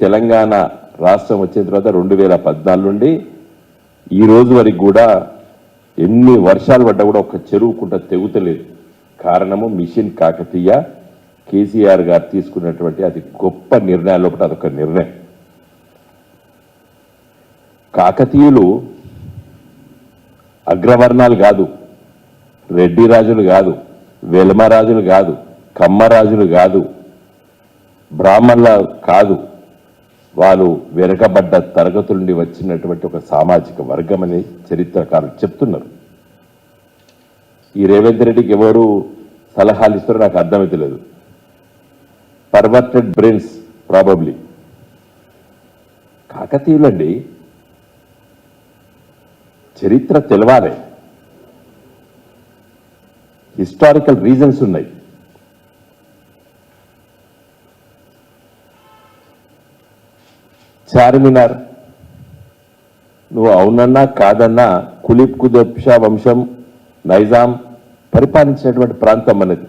తెలంగాణ రాష్ట్రం వచ్చిన తర్వాత రెండు వేల పద్నాలుగు నుండి ఈ రోజు వరకు కూడా ఎన్ని వర్షాలు పడ్డా కూడా ఒక చెరువు కుంట తెగుతలేదు. కారణము మిషన్ కాకతీయ కేసీఆర్ గారు తీసుకున్నటువంటి అది గొప్ప నిర్ణయాల్లో ఒకటి అదొక నిర్ణయం. కాకతీయులు అగ్రవర్ణాలు కాదు రెడ్డి రాజులు కాదు వెలమరాజులు కాదు కమ్మరాజులు కాదు బ్రాహ్మణుల కాదు వాళ్ళు వెనకబడ్డ తరగతుల నుండి వచ్చినటువంటి ఒక సామాజిక వర్గం అని చరిత్రకారులు చెప్తున్నారు. ఈ రేవంత్ రెడ్డికి ఎవరు సలహాలు ఇస్తారో నాకు అర్థమైతలేదు పర్వర్టెడ్ బ్రెయిన్స్ ప్రాబబ్లీ కాకతీయులండి చరిత్ర తెలవాలి. హిస్టారికల్ రీజన్స్ ఉన్నాయి. చార్మినార్. నువ్వు అవునన్నా కాదన్నా కులిప్ కుతుబ్ షా వంశం నైజాం పరిపాలించినటువంటి ప్రాంతం అనేది.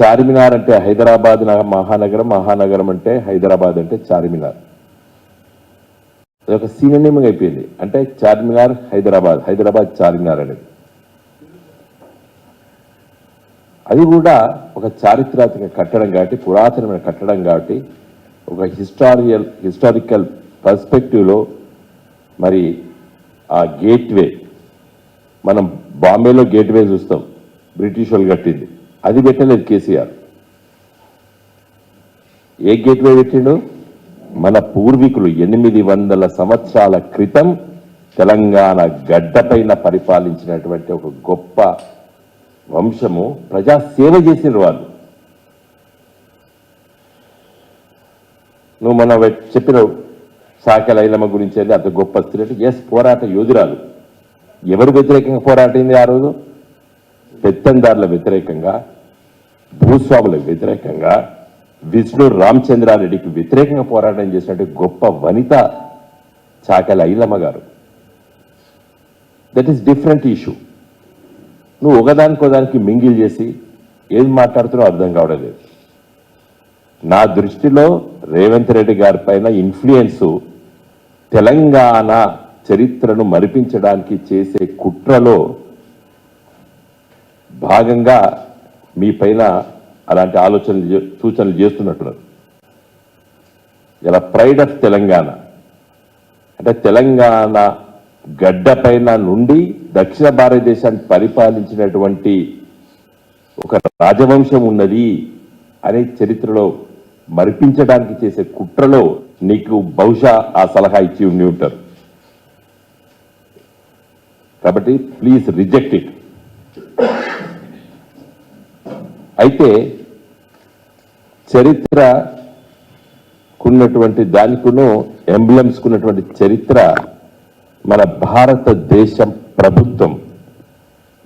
చార్మినార్ అంటే హైదరాబాద్ మహానగరం మహానగరం అంటే హైదరాబాద్ అంటే చార్మినార్. అదొక సీనియర్ అయిపోయింది. అంటే చార్మినార్ హైదరాబాద్ హైదరాబాద్ చార్మినార్ అనేది. అది కూడా ఒక చారిత్రాత్మక కట్టడం కాబట్టి పురాతనమైన కట్టడం కాబట్టి ఒక హిస్టారియల్ హిస్టారికల్ పర్స్పెక్టివ్లో మరి ఆ గేట్వే మనం బాంబేలో గేట్వే చూస్తాం. బ్రిటిష్ వాళ్ళు కట్టింది. అది పెట్టలేదు కేసీఆర్. ఏ గేట్వే పెట్టిండు? మన పూర్వీకులు ఎనిమిది వందల సంవత్సరాల క్రితం తెలంగాణ గడ్డపైన పరిపాలించినటువంటి ఒక గొప్ప వంశము ప్రజా సేవ చేసిన వాళ్ళు. నువ్వు మన చెప్పినావు సాకెల ఐలమ్మ గురించి అది అంత గొప్ప స్త్రీ అంటే ఎస్ పోరాట యోధురాలు. ఎవరు వ్యతిరేకంగా పోరాటింది ఆ రోజు? పెత్తందారుల వ్యతిరేకంగా భూస్వాముల వ్యతిరేకంగా విష్ణు రామచంద్రారెడ్డికి వ్యతిరేకంగా పోరాటం చేసినట్టు గొప్ప వనిత చాకల ఐలమ్మ గారు. దట్ ఈస్ డిఫరెంట్ ఇష్యూ నువ్వు ఒకదానికోదానికి మింగిల్ చేసి ఏది మాట్లాడుతున్నావు అర్థం కావడం లేదు. నా దృష్టిలో రేవంత్ రెడ్డి గారి పైన ఇన్ఫ్లుయెన్సు తెలంగాణ చరిత్రను మరిపించడానికి చేసే కుట్రలో భాగంగా మీ పైన అలాంటి ఆలోచనలు సూచనలు చేస్తున్నట్టున్నారు. ఇలా ప్రైడ్ ఆఫ్ తెలంగాణ. అంటే తెలంగాణ గడ్డ పైన నుండి దక్షిణ భారతదేశాన్ని పరిపాలించినటువంటి ఒక రాజవంశం ఉన్నది. అనే చరిత్రలో మరిపించడానికి చేసే కుట్రలో నీకు బహుశా ఆ సలహా ఇచ్చి ఉండి ఉంటారు. కాబట్టి ప్లీజ్ రిజెక్ట్ ఇట్ అయితే చరిత్రకున్నటువంటి దానికును ఎంబ్లమ్స్ కున్నటువంటి చరిత్ర మన భారతదేశం ప్రభుత్వం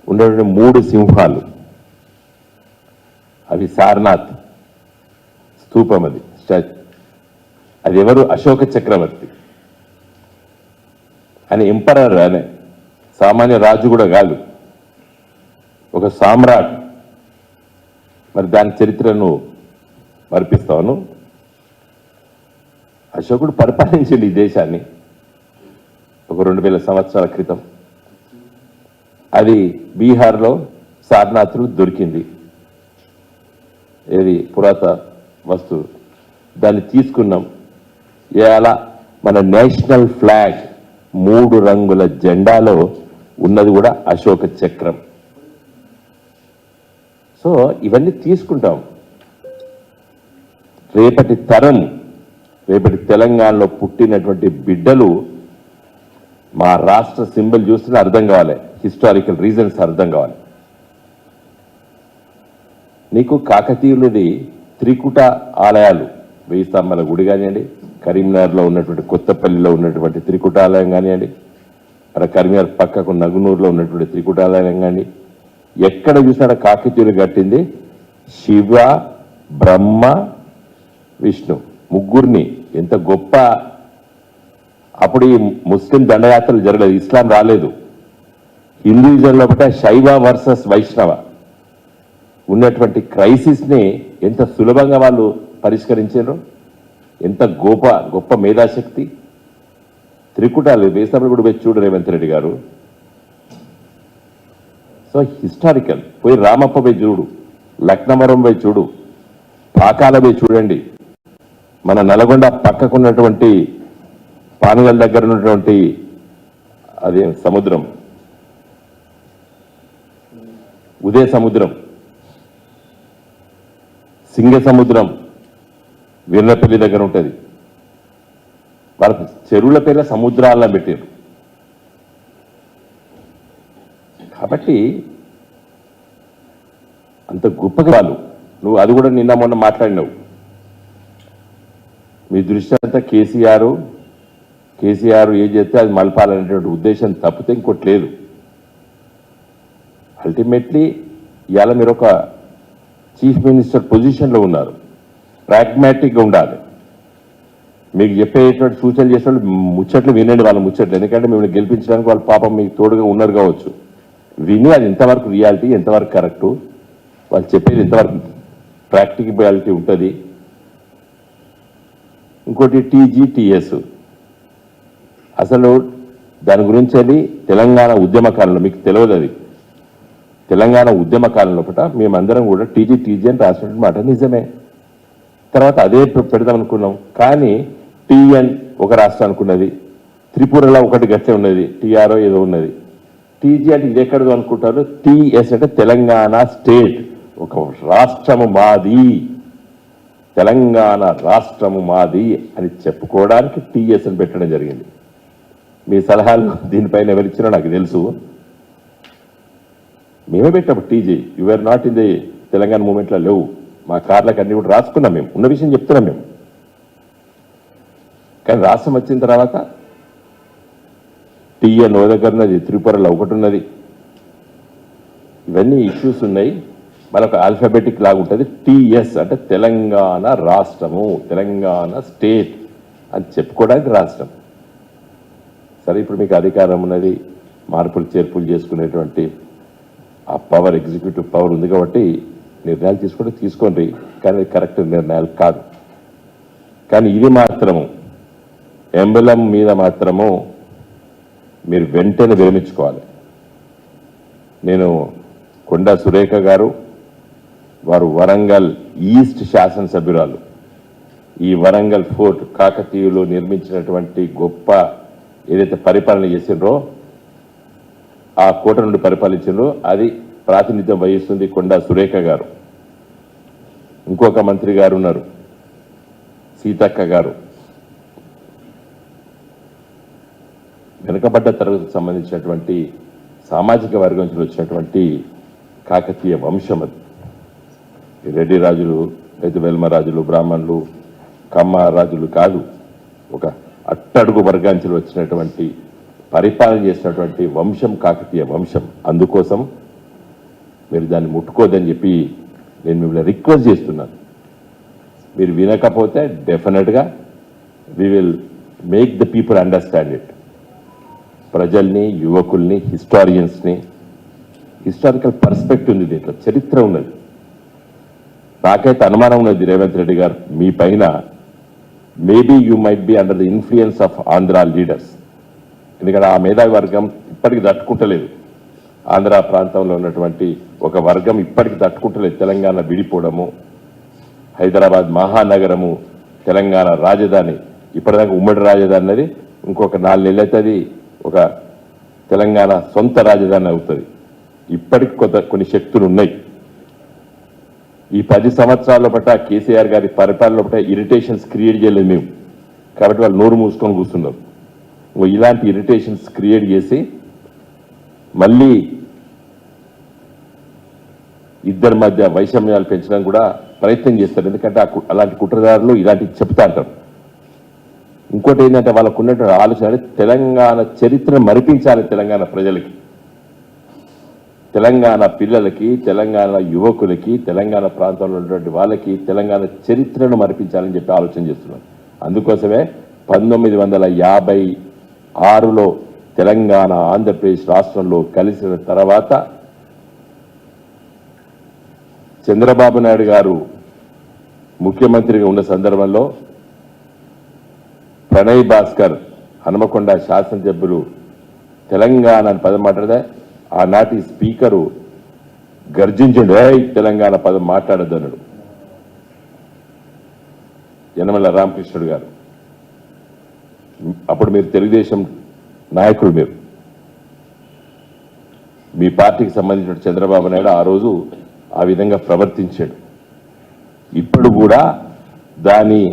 ఉన్నటువంటి మూడు సింహాలు. అవి సారనాథ్. స్థూపం అది స్టాచ్యూ. అది ఎవరు? అశోక చక్రవర్తి. అని ఎంపరర్ అనే సామాన్య రాజు కూడా కాదు. ఒక సామ్రాట్. మరి దాని చరిత్రను మరిపిస్తాను. అశోకుడు పరిపాలించింది ఈ దేశాన్ని ఒక రెండు వేల సంవత్సరాల క్రితం. అది బీహార్లో సారనాథులు దొరికింది. ఏది పురాత వస్తువు. దాన్ని తీసుకున్నాం. ఇవాళ మన నేషనల్ ఫ్లాగ్ మూడు రంగుల జెండాలో ఉన్నది కూడా అశోక చక్రం. సో ఇవన్నీ తీసుకుంటాం. రేపటి తరం రేపటి తెలంగాణలో పుట్టినటువంటి బిడ్డలు మా రాష్ట్ర సింబల్ చూస్తేనే అర్థం కావాలి. హిస్టారికల్ రీజన్స్ అర్థం కావాలి. నీకు కాకతీయులది త్రికుట ఆలయాలు వెయ్యి స్తంభాల గుడి కానివ్వండి కరీంనగర్లో ఉన్నటువంటి కొత్తపల్లిలో ఉన్నటువంటి త్రికుట ఆలయం కానివ్వండి అక్కడ కరీంనగర్ పక్కకు నగునూరులో ఉన్నటువంటి త్రికుట ఆలయం కానీ ఎక్కడ చూసినా కాకతీయులు కట్టింది శివ బ్రహ్మ విష్ణు ముగ్గురిని. ఎంత గొప్ప అప్పుడు ఈ ముస్లిం దండయాత్రలు జరగలేదు ఇస్లాం రాలేదు. హిందూయిజంలో ఒకటే శైవ వర్సెస్ వైష్ణవ. ఉన్నటువంటి క్రైసిస్ని ఎంత సులభంగా వాళ్ళు పరిష్కరించారు ఎంత గొప్ప గొప్ప మేధాశక్తి. త్రికుటాలు వేసినప్పుడు కూడా పోయి చూడు రేవంత్ రెడ్డి గారు. సో హిస్టారికల్ పోయి రామప్ప పోయి చూడు లక్నవరం పోయి చూడు పాకాల పోయి చూడండి. మన నల్గొండ పక్కకున్నటువంటి పానగల్ దగ్గర ఉన్నటువంటి అదే సముద్రం? ఉదయ సముద్రం. సింగ సముద్రం వీర్లపల్లి దగ్గర ఉంటుంది. వాళ్ళ చెరువుల పేర్ల సముద్రాల్లో పెట్టారు కాబట్టి అంత గొప్పగా వాళ్ళు. నువ్వు అది కూడా నిన్న మొన్న మాట్లాడినావు. మీ దృష్టి అంతా కేసీఆర్ కేసీఆర్ ఏం చేస్తే అది మలపాలనేటువంటి ఉద్దేశం తప్పితే ఇంకోటి లేదు. అల్టిమేట్లీ ఇవాళ మీరు ఒక చీఫ్ మినిస్టర్ పొజిషన్లో ఉన్నారు. ప్రాగ్మాటిక్గా ఉండాలి. మీకు చెప్పేటువంటి సూచనలు చేసే వాళ్ళు ముచ్చట్లు వినండి వాళ్ళ ముచ్చట్లు. ఎందుకంటే మిమ్మల్ని గెలిపించడానికి వాళ్ళ పాపం మీకు తోడుగా ఉన్నారు కావచ్చు. విని అది ఎంతవరకు రియాలిటీ ఎంతవరకు కరెక్టు? వాళ్ళు చెప్పేది ఎంతవరకు ప్రాక్టికబిలిటీ ఉంటుంది? ఇంకోటి టీజీటీఎస్. అసలు దాని గురించి అది తెలంగాణ ఉద్యమకాలంలో మీకు తెలియదు అది. తెలంగాణ ఉద్యమ కాలంలో పట మేమందరం కూడా టీజీ టీజీ అని రాసినట్టు మాట నిజమే. తర్వాత అదే పెడదాం అనుకున్నాం. కానీ టీఎన్ ఒక రాష్ట్రం అనుకున్నది. త్రిపురలో ఒకటి గట్టే ఉన్నది. టీఆర్ఓ ఏదో ఉన్నది. టీజీ అంటే ఇది ఎక్కడదో అనుకుంటారు. టీఎస్ అంటే తెలంగాణ స్టేట్. ఒక రాష్ట్రము మాది. తెలంగాణ రాష్ట్రము మాది అని చెప్పుకోవడానికి టీఎస్ అని పెట్టడం జరిగింది. మీ సలహాలు దీనిపైన ఎవరిచ్చినా నాకు తెలుసు. మేమే పెట్టాము TG. You are not in the Telangana మూమెంట్లో లేవు. మా కార్లకు అన్ని కూడా రాసుకున్నాం మేము. ఉన్న విషయం చెప్తున్నాం మేము. కానీ రాష్ట్రం వచ్చిన తర్వాత టీఎన్ ఓ దగ్గర ఉన్నది త్రిపురలో ఒకటి ఉన్నది. ఇవన్నీ ఇష్యూస్ ఉన్నాయి. మరొక ఆల్ఫాబెటిక్ లాగా ఉంటుంది. టీఎస్ అంటే తెలంగాణ రాష్ట్రము తెలంగాణ స్టేట్ అని చెప్పుకోవడానికి రాష్ట్రం. సరే ఇప్పుడు మీకు అధికారం ఉన్నది మార్పులు చేర్పులు చేసుకునేటువంటి ఆ పవర్ ఎగ్జిక్యూటివ్ పవర్ ఉంది కాబట్టి నిర్ణయాలు తీసుకుంటే తీసుకోండి. కానీ అది కరెక్ట్ నిర్ణయాలు కాదు. కానీ ఇది మాత్రము ఎంబలం మీద మాత్రము మీరు వెంటనే విరమించుకోవాలి. నేను కొండా సురేఖ గారు వారు వరంగల్ ఈస్ట్ శాసనసభ్యురాలు. ఈ వరంగల్ ఫోర్ట్ కాకతీయులు నిర్మించినటువంటి గొప్ప ఏదైతే పరిపాలన చేసిండ్రో ఆ కోట నుండి పరిపాలించారో అది ప్రాతినిధ్యం వహిస్తుంది కొండా సురేఖ గారు. ఇంకొక మంత్రి గారు ఉన్నారు. సీతక్క గారు. వెనుకబడ్డ తరగతికి సంబంధించినటువంటి సామాజిక వర్గం నుంచి వచ్చినటువంటి కాకతీయ వంశం అది. రెడ్డి రాజులు రైతువెల్మ రాజులు బ్రాహ్మణులు కమ్మ రాజులు కాదు. ఒక అట్టడుగు వర్గాంచి వచ్చినటువంటి పరిపాలన చేసినటువంటి వంశం కాకతీయ వంశం. అందుకోసం మీరు దాన్ని ముట్టుకోదని చెప్పి నేను మిమ్మల్ని రిక్వెస్ట్ చేస్తున్నాను. మీరు వినకపోతే డెఫినెట్గా we will make the people understand it ప్రజల్ని యువకుల్ని హిస్టారియన్స్ని హిస్టారికల్ పర్స్పెక్టివ్ ఉంది దీంట్లో చరిత్ర ఉన్నది. నాకైతే అనుమానం ఉన్నది రేవంత్ రెడ్డి గారు మీ పైన maybe you might be under the influence of Andhra leaders ఎందుకంటే ఆ మేధావి వర్గం ఇప్పటికి తట్టుకుంటలేదు. ఆంధ్ర ప్రాంతంలో ఉన్నటువంటి ఒక వర్గం ఇప్పటికి తట్టుకుంటలేదు తెలంగాణ విడిపోవడము. హైదరాబాద్ మహానగరము తెలంగాణ రాజధాని ఇప్పటిదాకా ఉమ్మడి రాజధాని అనేది ఇంకొక నాలుగు నెలలు అవుతుంది ఒక తెలంగాణ సొంత రాజధాని అవుతుంది. ఇప్పటికి కొంత కొన్ని శక్తులు ఉన్నాయి. ఈ పది సంవత్సరాల పట్ల కేసీఆర్ గారి పరిపాలన పట్ల ఇరిటేషన్స్ క్రియేట్ చేయలేదు మేము. కాబట్టి వాళ్ళు నోరు మూసుకొని కూర్చున్నారు. ఇలాంటి ఇరిటేషన్స్ క్రియేట్ చేసి మళ్ళీ ఇద్దరి మధ్య వైషమ్యాలు పెంచడం కూడా ప్రయత్నం చేస్తారు. ఎందుకంటే ఆ కు- అలాంటి కుట్రదారులు ఇలాంటివి చెప్తా అంటారు ఇంకోటి ఏంటంటే వాళ్ళకు ఉన్నటువంటి ఆలోచన తెలంగాణ చరిత్రను మరిపించాలి తెలంగాణ ప్రజలకి. తెలంగాణ పిల్లలకి తెలంగాణ యువకులకి తెలంగాణ ప్రాంతంలో ఉన్నటువంటి వాళ్ళకి తెలంగాణ చరిత్రను మరిపించాలని చెప్పి ఆలోచన చేస్తున్నారు. అందుకోసమే పంతొమ్మిది వందల యాభై ఆరులో తెలంగాణ ఆంధ్రప్రదేశ్ రాష్ట్రంలో కలిసిన తర్వాత చంద్రబాబు నాయుడు గారు ముఖ్యమంత్రిగా ఉన్న సందర్భంలో ప్రణయ్ భాస్కర్ హనుమకొండ శాసనసభ్యులు తెలంగాణ అని పదం మాట్లాడితే ఆనాటి స్పీకరు గర్జించండు తెలంగాణ పదం మాట్లాడదనుడు యనమల రామకృష్ణుడు గారు. అప్పుడు మీరు తెలుగుదేశం నాయకుడు మీరు. మీ పార్టీకి సంబంధించిన చంద్రబాబు నాయుడు ఆ రోజు ఆ విధంగా ప్రవర్తించాడు. ఇప్పుడు కూడా దాని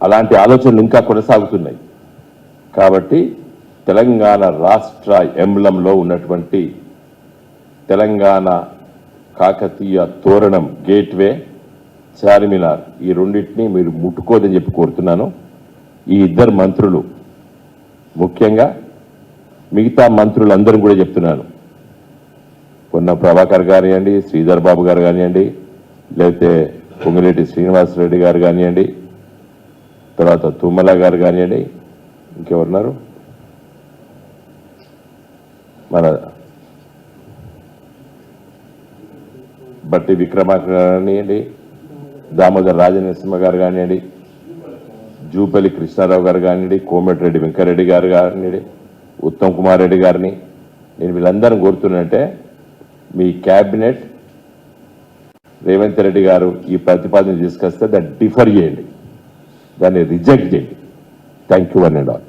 అలాంటి ఆలోచనలు ఇంకా కొనసాగుతున్నాయి. కాబట్టి తెలంగాణ రాష్ట్ర ఎంబ్లంలో ఉన్నటువంటి తెలంగాణ కాకతీయ తోరణం గేట్వే చార్మినార్ ఈ రెండింటిని మీరు ముట్టుకోదని చెప్పి కోరుతున్నాను. ఈ ఇద్దరు మంత్రులు ముఖ్యంగా మిగతా మంత్రులందరూ కూడా చెప్తున్నాను. పొన్న ప్రభాకర్ కానివ్వండి శ్రీధర్ బాబు గారు కానివ్వండి లేకపోతే పొంగిరెడ్డి శ్రీనివాసరెడ్డి గారు కానివ్వండి తర్వాత తుమ్మల గారు కానివ్వండి ఇంకెవరున్నారు? మన బట్టి విక్రమార్క కానివ్వండి దామోదర్ రాజనరసింహ గారు కానివ్వండి జూపల్లి కృష్ణారావు గారు కానివ్వండి కోమటిరెడ్డి వెంకరెడ్డి గారు కానివ్వండి ఉత్తమ్ కుమార్ రెడ్డి గారిని నేను వీళ్ళందరిని కోరుతున్నంటే మీ క్యాబినెట్ రేవంత్ రెడ్డి గారు ఈ ప్రతిపాదన తీసుకొస్తే దాన్ని డిఫర్ చేయండి దాన్ని రిజెక్ట్ చేయండి. Thank you one and all